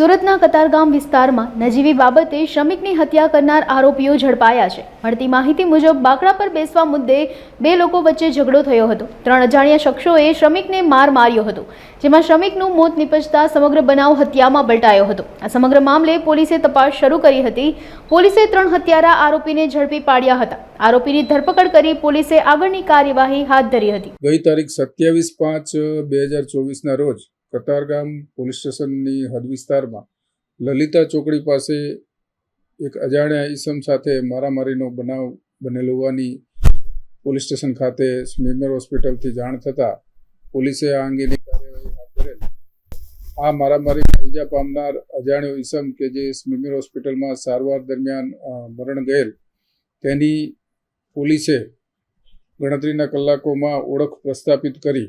સુરતના કતારગામ વિસ્તારમાં નજીવી બાબતે શ્રમિકની હત્યા કરનાર આરોપીઓ ઝડપાયા છે. મળતી માહિતી મુજબ બાકડા પર બેસવા મુદ્દે બે લોકો વચ્ચે ઝઘડો થયો હતો. ત્રણ અજાણ્યા શખ્સોએ શ્રમિકને માર માર્યો હતો, જેમાં શ્રમિકનું મોત નિપજતા સમગ્ર બનાવ હત્યામાં પલટાયો હતો. આ સમગ્ર મામલે પોલીસે તપાસ શરૂ કરી હતી. પોલીસે ત્રણ હત્યારા આરોપીને ઝડપી પાડ્યા હતા. આરોપીની ધરપકડ કરી પોલીસે આગળની કાર્યવાહી હાથ ધરી હતી. ગઈ તારીખ સત્યાવીસ પાંચ, બે હજાર ચોવીસના રોજ કતારગામ પોલીસ સ્ટેશનની હદ વિસ્તારમાં લલિતા ચોકડી પાસે એક અજાણ્યા ઈસમ સાથે મારામારીનો બનાવ બનેલો હોવાની પોલીસ સ્ટેશન ખાતે સ્મીમર હોસ્પિટલથી જાણ થતાં પોલીસે આ અંગેની કાર્યવાહી હાથ ધરેલ. આ મારામારીમાં ઈજા પામનાર અજાણ્યો ઈસમ કે જે સ્મીમર હોસ્પિટલમાં સારવાર દરમિયાન મરણ ગયેલ તેની પોલીસે ગણતરીના કલાકોમાં ઓળખ પ્રસ્થાપિત કરી